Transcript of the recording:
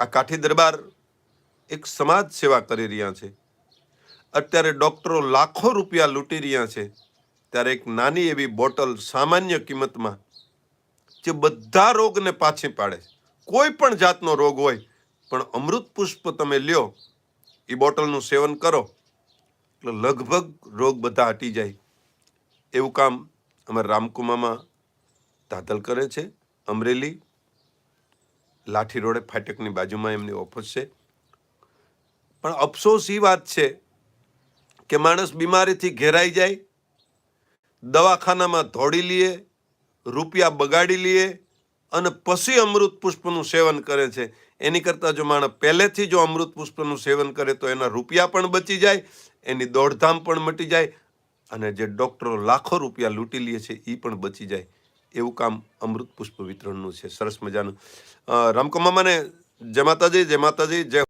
આ કાઠી દરબાર એક સમાજ સેવા કરી રહ્યા છે. અત્યારે ડૉક્ટરો લાખો રૂપિયા લૂંટી રહ્યા છે. ત્યારે એક નાની એવી બોટલ સામાન્ય કિંમતમાં જે બધા રોગને પાછી પાડે કોઈ પણ જાતનો રોગ હોય, પણ અમૃત પુષ્પ તમે લ્યો, એ બોટલનું સેવન કરો, એટલે લગભગ રોગ બધા હટી જાય. એવું કામ અમારા રામકુમામાં દાદલ કરે છે, અમરેલી લાઠી રોડે ફાટકની બાજુમાં એમની ઓફિસ છે. પણ અફસોસ એ વાત છે કે માણસ બીમારીથી ઘેરાઈ જાય, દવાખાનામાં ધોડી લઈએ રૂપિયા બગાડી લઈએ અને પછી અમૃત પુષ્પનું સેવન કરે છે. એની કરતાં જો માણસ પહેલેથી જો અમૃત પુષ્પનું સેવન કરે તો એના રૂપિયા પણ બચી જાય, એની દોડધામ પણ મટી જાય અને જે ડૉક્ટરો લાખો રૂપિયા લૂંટી લે છે એ પણ બચી જાય. એવું કામ અમૃત પુષ્પ વિતરણનું છે. સરસ મજાનું. અ, મને જય માતાજી જય માતાજી જય